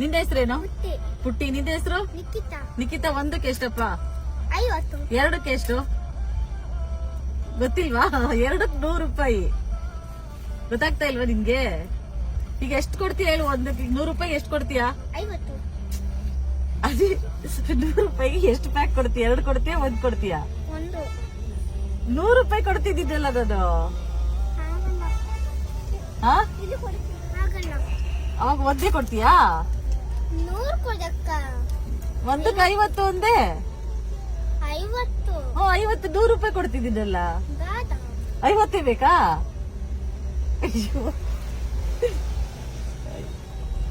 ನಿಂದ ಹೆಸರೇನು? ಪುಟ್ಟಿ. ನಿಂದ ಹೆಸರು? ನಿಖಿತಾ ಒಂದಕ್ಕೆ ಎಷ್ಟಪ್ಪ? ಎರಡಕ್ಕೆ ಎಷ್ಟು? ಗೊತ್ತಿಲ್ವಾ? ಎರಡಕ್ಕೆ ನೂರು ರೂಪಾಯಿ. ಗೊತ್ತಾಗ್ತಾ ಇಲ್ವಾ ನಿನ್ಗೆ? ಈಗ ಎಷ್ಟು ಕೊಡ್ತೀಯ ಹೇಳು ಒಂದಕ್ಕೆ? ನೂರು ರೂಪಾಯಿ ಎಷ್ಟು ಕೊಡ್ತೀಯಾ? ಅದೇ ನೂರು ರೂಪಾಯಿಗೆ ಎಷ್ಟು ಪ್ಯಾಕ್ ಕೊಡ್ತೀಯ? ಎರಡು ಕೊಡ್ತೀಯಾ ಒಂದ್ ಕೊಡ್ತೀಯಾ? ನೂರು ರೂಪಾಯಿ ಕೊಡ್ತಿದ್ದಿದ್ದಲ್ಲ ಅದು ಅವಾಗ ಒಂದೇ ಕೊಡ್ತೀಯಾ? ನೂರು ಕೊಡಕ್ಕ ಒಂದಕ್ಕೆ ಐವತ್ತು ಒಂದೇ? ಐವತ್ತು. ಓ ಐವತ್ತು ನೂರು ರೂಪಾಯಿ ಕೊಡ್ತಿದ್ದೀನಲ್ಲ ಬೇಡ ಐವತ್ತೇ ಬೇಕಾ? ಅಯ್ಯೋ.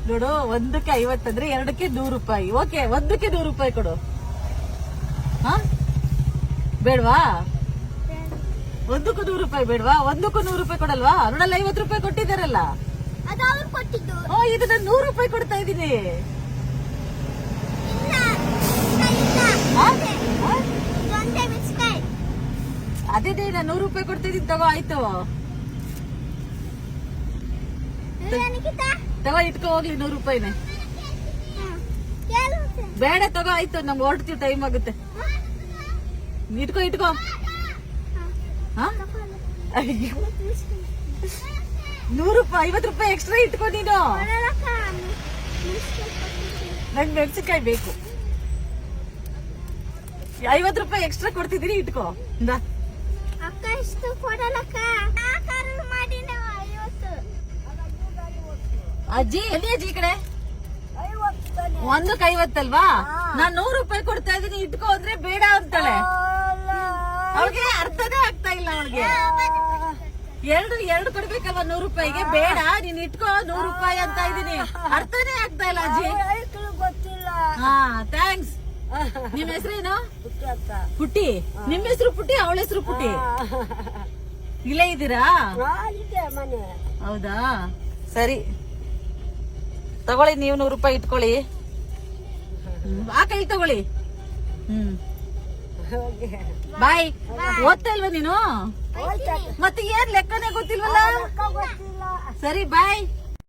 ನೋಡು ಒಂದಕ್ಕೆ ಐವತ್ತಂದ್ರೆ ಎರಡಕ್ಕೆ ನೂರು ರೂಪಾಯಿ. ಓಕೆ ಒಂದಕ್ಕೆ ನೂರು ರೂಪಾಯಿ ಕೊಡು. ಹಾ? ಬೇಡವಾ? ಬೇಡ. ಒಂದಕ್ಕೂ ನೂರು ರೂಪಾಯಿ ಬೇಡ್ವಾ? ಒಂದಕ್ಕೂ ನೂರು ರೂಪಾಯಿ ಕೊಡಲ್ವಾ? ನೋಡಲ್ಲ ಐವತ್ತು ರೂಪಾಯಿ ಕೊಟ್ಟಿದ್ದಾರಲ್ಲ. ಓ ಇದು ನಾನು ನೂರು ರೂಪಾಯಿ ಕೊಡ್ತಾ ಇದ್ದೀನಿ? ಅದೇ ನಾನು ನೂರು ರೂಪಾಯಿ ಕೊಡ್ತಾ ಇದ್ದೀನಿ. ತಗೋ ಆಯ್ತು. ತಗೋ ಇಟ್ಕೋ ಹೋಗ್ಲಿ ನೂರು ರೂಪಾಯಿನೇ. ಬೇಡ ತಗೋ ಆಯ್ತು. ನಮ್ಗೆ ಹೊರಡ್ತೀವಿ ಟೈಮ್ ಆಗುತ್ತೆ. ಇಟ್ಕೋ ಇಟ್ಕೋ. ಹಾ. ನೂರು ರೂಪಾಯಿ ಐವತ್ತು ರೂಪಾಯಿ ಎಕ್ಸ್ಟ್ರಾ ಇಟ್ಕೋ ನೀನು. ನಂಗೆ ಮೆಣಸಿನ್ಕಾಯಿ ಬೇಕು. ಐವತ್ತು ರೂಪಾಯಿ ಎಕ್ಸ್ಟ್ರಾ ಕೊಡ್ತಿದ್ದೀನಿ ಇಟ್ಕೋ. ಇಂದಾ. ಅಕ್ಕ ಇಷ್ಟು ಕೊಡಲಕ್ಕ. ಅಜ್ಜಿ ಎಲ್ಲಿ ಅಜ್ಜಿ ಈ ಕಡೆ? ಒಂದಕ್ಕೆ ಐವತ್ತಲ್ವಾ? ನಾನ್ ನೂರು ರೂಪಾಯಿ ಕೊಡ್ತಾ ಇದೀನಿ ಇಟ್ಕೋ ಅಂದ್ರೆ ಬೇಡ ಅಂತಾಳೆ. ಅವಳಿಗೆ ಅರ್ಥನೇ ಆಗ್ತಾ ಇಲ್ಲ ಅವಳಿಗೆ. ಎರಡು ಎರಡು ಕೊಡ್ಬೇಕಲ್ವ ನೂರು ರೂಪಾಯಿಗೆ? ಬೇಡ ನೀನ್ ಇಟ್ಕೋ ನೂರು ರೂಪಾಯಿ ಅಂತ ಇದೀನಿ ಅರ್ಥನೇ ಆಗ್ತಾ ಇಲ್ಲ ಅಜ್ಜಿ. ಗೊತ್ತಿಲ್ಲ. ಹಾ ಥ್ಯಾಂಕ್ಸ್ ನಿಮ್ ಹೆಸರೇನು ಪುಟ್ಟಿ ನಿಮ್ ಹೆಸರು ಪುಟ್ಟಿ ಅವಳ ಹೆಸರು ಪುಟ್ಟಿ? ಇಲ್ಲೇ ಇದ್ದೀರಾ? ಇದೆ ಮನೆ. ಹೌದಾ? ಸರಿ. ತಗೊಳ್ಳಿ ನೀವು ನೂರು ರೂಪಾಯಿ ಇಟ್ಕೊಳ್ಳಿ. ಆ ಕೈ ತಗೊಳ್ಳಿ. ಹ್ಮ್. ಬಾಯ್ ಓದ್ತಾ ಇಲ್ವಾ ನೀನು ಮತ್ತೆ ಏನ್ ಲೆಕ್ಕನೇ ಗೊತ್ತಿಲ್ವಲ್ಲ? ಸರಿ ಬಾಯ್.